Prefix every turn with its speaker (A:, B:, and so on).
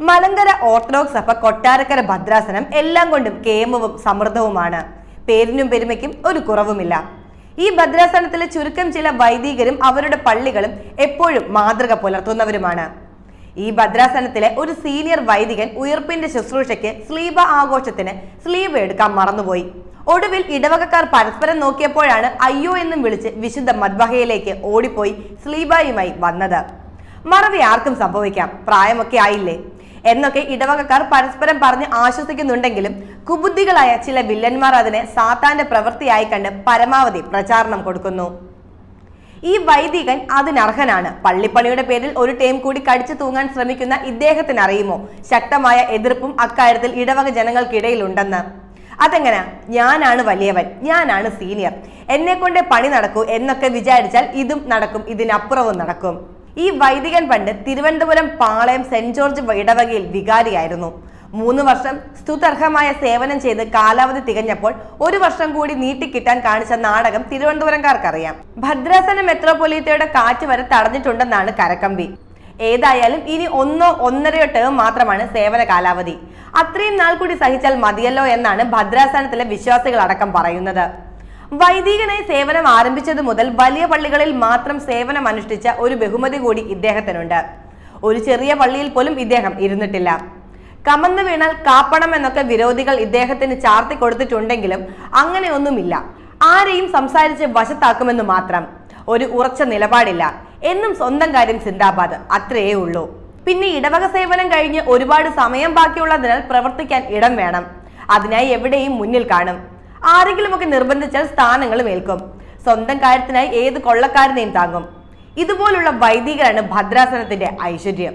A: Malankara orthodox സഭ കൊട്ടാരക്കര ഭദ്രാസനം എല്ലാം കൊണ്ടും കേമവും സമൃദ്ധവുമാണ്. പേരിനും പെരുമയ്ക്കും ഒരു കുറവുമില്ല. ഈ ഭദ്രാസനത്തിലെ ചുരുക്കം ചില വൈദികരും അവരുടെ പള്ളികളും എപ്പോഴും മാതൃക പുലർത്തുന്നവരുമാണ്. ഈ ഭദ്രാസനത്തിലെ ഒരു സീനിയർ വൈദികൻ ഉയർപ്പിന്റെ ശുശ്രൂഷയ്ക്ക് സ്ലീബ ആഘോഷത്തിന് സ്ലീബ എടുക്കാൻ മറന്നുപോയി. ഒടുവിൽ ഇടവകക്കാർ പരസ്പരം നോക്കിയപ്പോഴാണ് അയ്യോ എന്നും വിളിച്ച് വിശുദ്ധ മദ്ബഹയിലേക്ക് ഓടിപ്പോയി സ്ലീബായുമായി വന്നത്. മറവി ആർക്കും സംഭവിക്കാം. പ്രായമൊക്കെ ആയില്ലേ? എന്നൊക്കെ ഇടവകക്കാർ പരസ്പരം പറഞ്ഞ് ആശ്വസിക്കുന്നുണ്ടെങ്കിലും കുബുദ്ധികളായ ചില വില്ലന്മാർ അതിനെ സാത്താന്റെ പ്രവൃത്തിയായി കണ്ട് പരമാവധി പ്രചാരണം കൊടുക്കുന്നു. ഈ വൈദികൻ അതിനർഹനാണ്. പള്ളിപ്പണിയുടെ പേരിൽ ഒരു ടീം കൂടി കടിച്ചു തൂങ്ങാൻ ശ്രമിക്കുന്ന ഇദ്ദേഹത്തിന് അറിയുമോ ശക്തമായ എതിർപ്പും അക്കാര്യത്തിൽ ഇടവക ജനങ്ങൾക്കിടയിലുണ്ടെന്ന്. അതെങ്ങനെ? ഞാനാണ് വലിയവൻ. ഞാനാണ് സീനിയർ. എന്നെ കൊണ്ടേ പണി നടക്കൂ എന്നൊക്കെ വിചാരിച്ചാൽ ഇതും നടക്കും. ഇതിനപ്പുറവും നടക്കും. ഈ വൈദികൻ പണ്ട് തിരുവനന്തപുരം പാളയം സെന്റ് ജോർജ് ഇടവകയിൽ വികാരിയായിരുന്നു. മൂന്ന് വർഷം സ്തുതർഹമായ സേവനം ചെയ്ത് കാലാവധി തികഞ്ഞപ്പോൾ ഒരു വർഷം കൂടി നീട്ടിക്കിട്ടാൻ കാണിച്ച നാടകം തിരുവനന്തപുരംകാർക്കറിയാം. ഭദ്രാസന മെത്രോപൊലീത്തയുടെ കാറ്റ് വരെ തടഞ്ഞിട്ടുണ്ടെന്നാണ് കരക്കമ്പി. ഏതായാലും ഇനി ഒന്നോ ഒന്നരയോ ടേം മാത്രമാണ് സേവന കാലാവധി. അത്രയും നാൾ കൂടി സഹിച്ചാൽ മതിയല്ലോ എന്നാണ് ഭദ്രാസനത്തിലെ വിശ്വാസികൾ അടക്കം പറയുന്നത്. വൈദികനായി സേവനം ആരംഭിച്ചതു മുതൽ വലിയ പള്ളികളിൽ മാത്രം സേവനം അനുഷ്ഠിച്ച ഒരു ബഹുമതി കൂടി ഇദ്ദേഹത്തിനുണ്ട്. ഒരു ചെറിയ പള്ളിയിൽ പോലും ഇദ്ദേഹം ഇരുന്നിട്ടില്ല. കമന്ന് വീണാൽ കാപ്പണം എന്നൊക്കെ വിരോധികൾ ഇദ്ദേഹത്തിന് ചാർത്തി കൊടുത്തിട്ടുണ്ടെങ്കിലും അങ്ങനെയൊന്നുമില്ല. ആരെയും സംസാരിച്ച് വശത്താക്കുമെന്ന് മാത്രം. ഒരു ഉറച്ച നിലപാടില്ല. എന്നും സ്വന്തം കാര്യം സിന്ദാബാദ്. അത്രയേ ഉള്ളൂ. പിന്നെ ഇടവക സേവനം കഴിഞ്ഞ് ഒരുപാട് സമയം ബാക്കിയുള്ളതിനാൽ പ്രവർത്തിക്കാൻ ഇടം വേണം. അതിനായി എവിടെയും മുന്നിൽ കാണും. ആരെങ്കിലുമൊക്കെ നിർബന്ധിച്ചാൽ സ്ഥാനങ്ങൾ മേൽക്കും. സ്വന്തം കാര്യത്തിനായി ഏത് കൊള്ളക്കാരനെയും താങ്ങും. ഇതുപോലുള്ള വൈദികരാണ് ഭദ്രാസനത്തിന്റെ ഐശ്വര്യം.